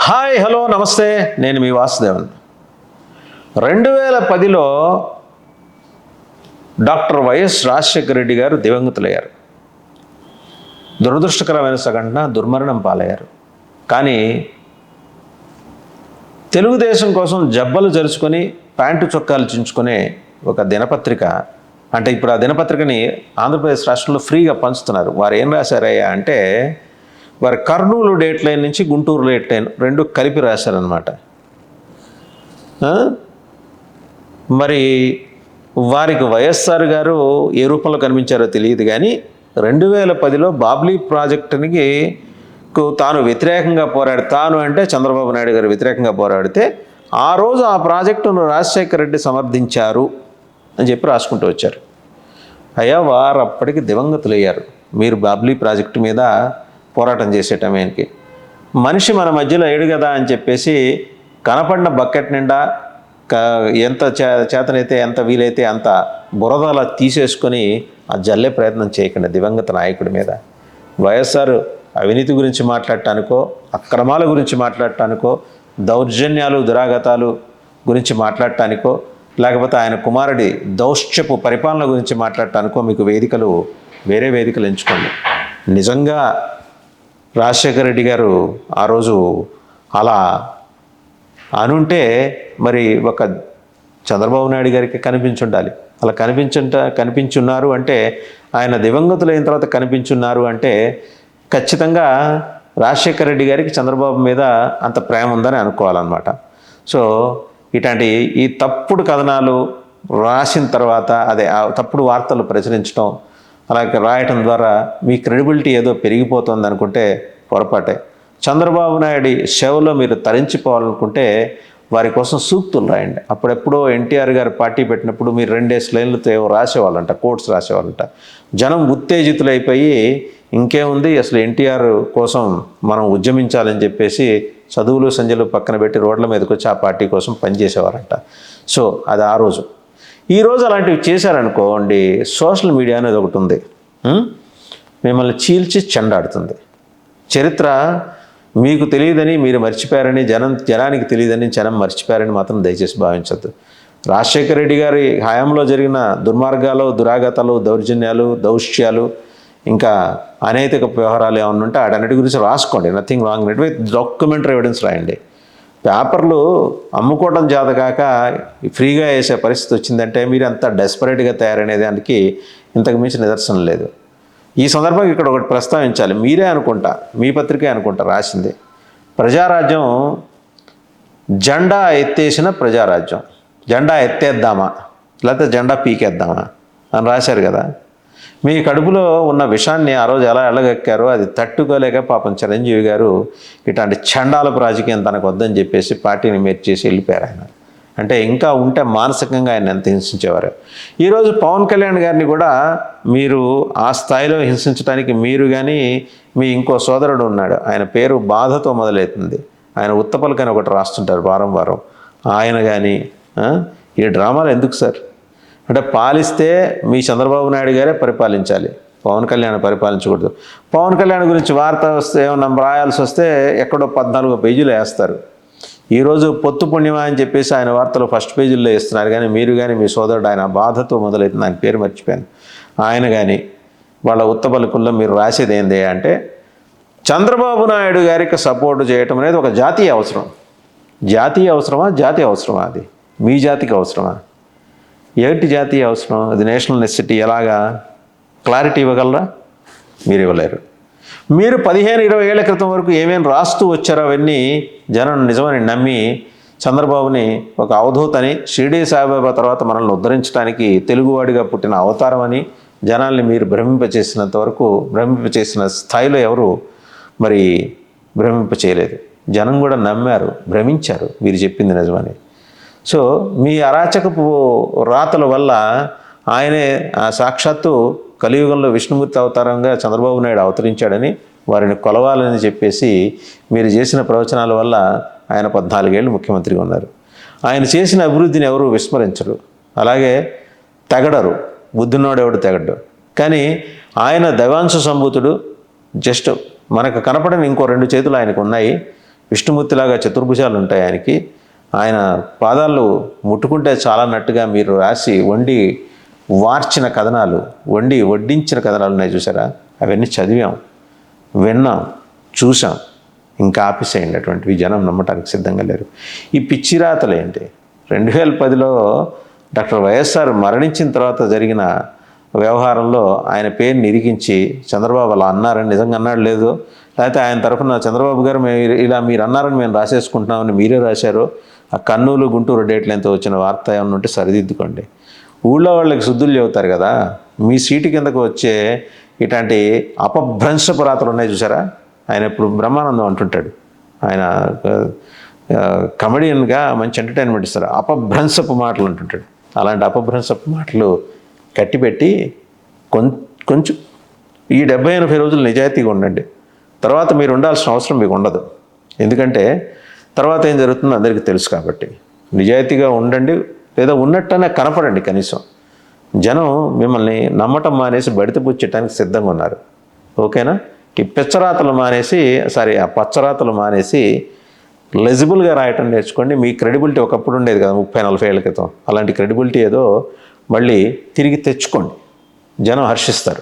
Hi hello నమస్తే. నేను మీ వాసుదేవన్. రెండు వేల పదిలో డాక్టర్ వైఎస్ రాజశేఖర రెడ్డి గారు దివంగతులయ్యారు. దురదృష్టకరమైన సంఘటన దుర్మరణం పాలయ్యారు. కానీ తెలుగుదేశం కోసం జబ్బలు జరుచుకొని ప్యాంటు చొక్కాలు చించుకునే ఒక దినపత్రిక అంటే ఇప్పుడు ఆ దినపత్రికని ఆంధ్రప్రదేశ్ రాష్ట్రంలో ఫ్రీగా పంచుతున్నారు. వారు ఏం రాశారయ్యా అంటే వారి కర్నూలు డేట్ లైన్ నుంచి గుంటూరు డేట్ లైన్ రెండు కలిపి రాశారనమాట మరి వారికి వైఎస్ఆర్ గారు ఏ రూపంలో కనిపించారో తెలియదు కానీ రెండు వేల పదిలో బాబ్లీ ప్రాజెక్టునికి కు తాను వ్యతిరేకంగా పోరాడి తాను అంటే చంద్రబాబు నాయుడు గారు వ్యతిరేకంగా పోరాడితే ఆ రోజు ఆ ప్రాజెక్టును రాజశేఖర రెడ్డి సమర్థించారు అని చెప్పి రాసుకుంటూ వచ్చారు. అయ్యా వారు అప్పటికి దివంగతులయ్యారు. మీరు బాబ్లీ ప్రాజెక్టు మీద పోరాటం చేసే టైంకి. మనిషి మన మధ్యలో ఏడు కదా అని చెప్పేసి కనపడిన బకెట్ నిండా క ఎంత చేతనైతే ఎంత వీలైతే అంత బురదల తీసేసుకొని ఆ జల్లే ప్రయత్నం చేయకండి దివంగత నాయకుడి మీద. వైఎస్ఆర్ అవినీతి గురించి మాట్లాడటానికో అక్రమాల గురించి మాట్లాడటానికో దౌర్జన్యాలు దురాగతాలు గురించి మాట్లాడటానికో లేకపోతే ఆయన కుమారుడి దౌష్ట్యపు పరిపాలన గురించి మాట్లాడటానికో మీకు వేదికలు వేరే వేదికలు ఎంచుకోండి. నిజంగా రాజశేఖర రెడ్డి గారు ఆ రోజు అలా అనుంటే మరి ఒక చంద్రబాబు నాయుడు గారికి కనిపించుండాలి. అలా కనిపించుంట కనిపించున్నారు అంటే ఆయన దివంగతులైన తర్వాత కనిపించున్నారు అంటే ఖచ్చితంగా రాజశేఖర రెడ్డి గారికి చంద్రబాబు మీద అంత ప్రేమ ఉందని అనుకోవాలన్నమాట. సో ఇట్లాంటి ఈ తప్పుడు కథనాలు రాసిన తర్వాత అదే ఆ తప్పుడు వార్తలు ప్రచురించడం అలాగే రాయటం ద్వారా మీ క్రెడిబిలిటీ ఏదో పెరిగిపోతుంది అనుకుంటే పొరపాటే. చంద్రబాబు నాయుడు సేవలో మీరు తరించిపోవాలనుకుంటే వారి కోసం సూక్తులు రాయండి. అప్పుడెప్పుడో ఎన్టీఆర్ గారు పార్టీ పెట్టినప్పుడు మీరు రెండేసి లైన్లతో ఏవో రాసేవాళ్ళంట కోట్స్ రాసేవాళ్ళంట. జనం ఉత్తేజితులైపోయి ఇంకేముంది? అసలు ఎన్టీఆర్ కోసం మనం ఉద్యమించాలని చెప్పేసి చదువులు సంజలు పక్కన పెట్టి రోడ్ల మీదకి వచ్చి ఆ పార్టీ కోసం పనిచేసేవారంట. సో అది ఆ రోజు. ఈ రోజు అలాంటివి చేశారనుకోండి సోషల్ మీడియా అనేది ఒకటి ఉంది. మిమ్మల్ని చీల్చి చెండాడుతుంది. చరిత్ర మీకు తెలియదని మీరు మర్చిపోయారని జనం జనానికి తెలియదని జనం మర్చిపోయారని మాత్రం దయచేసి భావించద్దు. రాజశేఖర రెడ్డి గారి హయాంలో జరిగిన దుర్మార్గాలు దురాగతాలు దౌర్జన్యాలు దౌష్ట్యాలు ఇంకా అనైతిక వ్యవహారాలు ఏమన్నా ఉంటే వాటన్నిటి గురించి రాసుకోండి. Nothing wrong net with documentary evidence రాయండి. పేపర్లు అమ్ముకోవడం చేత ఫ్రీగా వేసే పరిస్థితి వచ్చిందంటే మీరు అంత డెస్పరేట్గా తయారనే దానికి ఇంతకు మించి నిదర్శనం లేదు. ఈ సందర్భంగా ఇక్కడ ఒకటి ప్రస్తావించాలి. మీరే అనుకుంటా మీ పత్రికే అనుకుంటా రాసింది. ప్రజారాజ్యం జెండా ఎత్తేసిన ప్రజారాజ్యం. జెండా ఎత్తేద్దామా? లేకపోతే జెండా పీకేద్దామా? అని రాశారు కదా. మీ కడుపులో ఉన్న విషాన్ని ఆ రోజు ఎలా ఎళ్ళగక్కారో అది తట్టుకోలేక పాపం చిరంజీవి గారు ఇట్లాంటి చండాలపు రాజకీయం తనకు వద్దని చెప్పేసి పార్టీని చేసి వెళ్ళిపోయారు ఆయన. అంటే ఇంకా ఉంటే మానసికంగా ఆయన ఎంత హింసించేవారు. ఈరోజు పవన్ కళ్యాణ్ గారిని కూడా మీరు ఆ స్థాయిలో హింసించడానికి మీరు కానీ మీ ఇంకో సోదరుడు ఉన్నాడు. ఆయన పేరు బాధతో మొదలవుతుంది. ఆయన ఉత్తపలకని ఒకటి రాస్తుంటారు వారం వారం. ఆయన కానీ ఈ డ్రామాలు ఎందుకు సార్? అంటే పాలిస్తే మీ చంద్రబాబు నాయుడు గారే పరిపాలించాలి. పవన్ కళ్యాణ్ పరిపాలించకూడదు. పవన్ కళ్యాణ్ గురించి వార్త వస్తే ఏమన్నా రాయాల్సి వస్తే ఎక్కడో పద్నాలుగు పేజీలు వేస్తారు. ఈరోజు పొత్తు పుణ్యమా అని చెప్పేసి ఆయన వార్తలు ఫస్ట్ పేజీల్లో ఇస్తున్నారు కానీ మీరు కానీ మీ సోదరుడు ఆయన బాధతో మొదలైతుంది ఆయన పేరు మర్చిపోయాను. ఆయన కానీ వాళ్ళ ఉత్తపలుకుల్లో మీరు రాసేది ఏంది అంటే చంద్రబాబు నాయుడు గారికి సపోర్టు చేయటం అనేది ఒక జాతీయ అవసరం. జాతీయ అవసరమా? జాతీయ అవసరమా అది? మీ జాతికి అవసరమా? ఏమిటి జాతీయ అవసరం? అది నేషనల్ నెసిటీ ఎలాగా? క్లారిటీ ఇవ్వగలరా? మీరు ఇవ్వలేరు. మీరు పదిహేను ఇరవై ఏళ్ళ క్రితం వరకు ఏమేమి రాస్తూ వచ్చారో అవన్నీ జనం నిజమని నమ్మి చంద్రబాబుని ఒక అవధూతని షిరిడీ సాయిబాబా తర్వాత మనల్ని ఉద్ధరించడానికి తెలుగువాడిగా పుట్టిన అవతారం అని జనాల్ని మీరు భ్రమింపచేసినంత వరకు భ్రమింపచేసిన స్థాయిలో ఎవరు మరి భ్రమింప చేయలేదు. జనం కూడా నమ్మారు భ్రమించారు. మీరు చెప్పింది నిజమని. సో మీ అరాచకపు రాతల వల్ల ఆయనే ఆ సాక్షాత్తు కలియుగంలో విష్ణుమూర్తి అవతారంగా చంద్రబాబు నాయుడు అవతరించాడని వారిని కొలవాలని చెప్పేసి మీరు చేసిన ప్రవచనాల వల్ల ఆయన పద్నాలుగేళ్ళు ముఖ్యమంత్రిగా ఉన్నారు. ఆయన చేసిన అభివృద్ధిని ఎవరు విస్మరించరు. అలాగే తెగడరు. బుద్ధినోడు ఎవడు తెగడు కానీ ఆయన దైవాంశ సంభూతుడు జస్ట్ మనకు కనపడని ఇంకో రెండు చేతులు ఆయనకు ఉన్నాయి. విష్ణుమూర్తిలాగా చతుర్భుజాలు ఉంటాయి ఆయనకి. ఆయన పాదాలు ముట్టుకుంటే చాలా నట్టుగా మీరు రాసి వండి వార్చిన కథనాలు వండి వడ్డించిన కథనాలు ఉన్నాయి చూసారా? అవన్నీ చదివాం విన్నాం చూసాం ఇంకా ఆపేసేయండి. అటువంటివి జనం నమ్మటానికి సిద్ధంగా లేరు. ఈ పిచ్చి రాతలు ఏంటి? రెండు వేల పదిలో డాక్టర్ వైఎస్ఆర్ మరణించిన తర్వాత జరిగిన వ్యవహారంలో ఆయన పేరుని నిరికించి చంద్రబాబు అలా అన్నారని నిజంగా అన్నాడు లేదు? లేకపోతే ఆయన తరఫున చంద్రబాబు గారు మేము ఇలా మీరు అన్నారని మేము రాసేసుకుంటున్నామని మీరే రాశారు? ఆ కర్నూలు గుంటూరు డేట్లు వచ్చిన వార్త ఏమన్నా ఉంటే సరిదిద్దుకోండి. ఊళ్ళో వాళ్ళకి శుద్ధులు చెబుతారు కదా మీ సీటు కిందకు వచ్చే ఇట్లాంటి అపభ్రంశపు రాతలు ఉన్నాయి చూసారా? ఆయన ఇప్పుడు బ్రహ్మానందం అంటుంటాడు. ఆయన కమెడియన్గా మంచి ఎంటర్టైన్మెంట్ ఇస్తారు. అపభ్రంశపు మాటలు అంటుంటాడు. అలాంటి అపభ్రంశపు మాటలు కట్టిపెట్టి కొం కొంచెం ఈ డెబ్బై ఎనభై రోజులు నిజాయితీగా ఉండండి. తర్వాత మీరు ఉండాల్సిన అవసరం మీకు ఉండదు. ఎందుకంటే తర్వాత ఏం జరుగుతుందో అందరికీ తెలుసు కాబట్టి. నిజాయితీగా ఉండండి లేదా ఉన్నట్టనే కనపడండి కనీసం. జనం మిమ్మల్ని నమ్మటం మానేసి బడిత పుచ్చటానికి సిద్ధంగా ఉన్నారు. ఓకేనా? ఈ పిచ్చరాతలు మానేసి సారీ ఆ పచ్చరాతలు మానేసి లెజిబుల్గా రాయటం నేర్చుకోండి. మీ క్రెడిబిలిటీ ఒకప్పుడు ఉండేది కదా ముప్పై నలభై ఏళ్ళ క్రితం. అలాంటి క్రెడిబిలిటీ ఏదో మళ్ళీ తిరిగి తెచ్చుకోండి. జనం హర్షిస్తారు.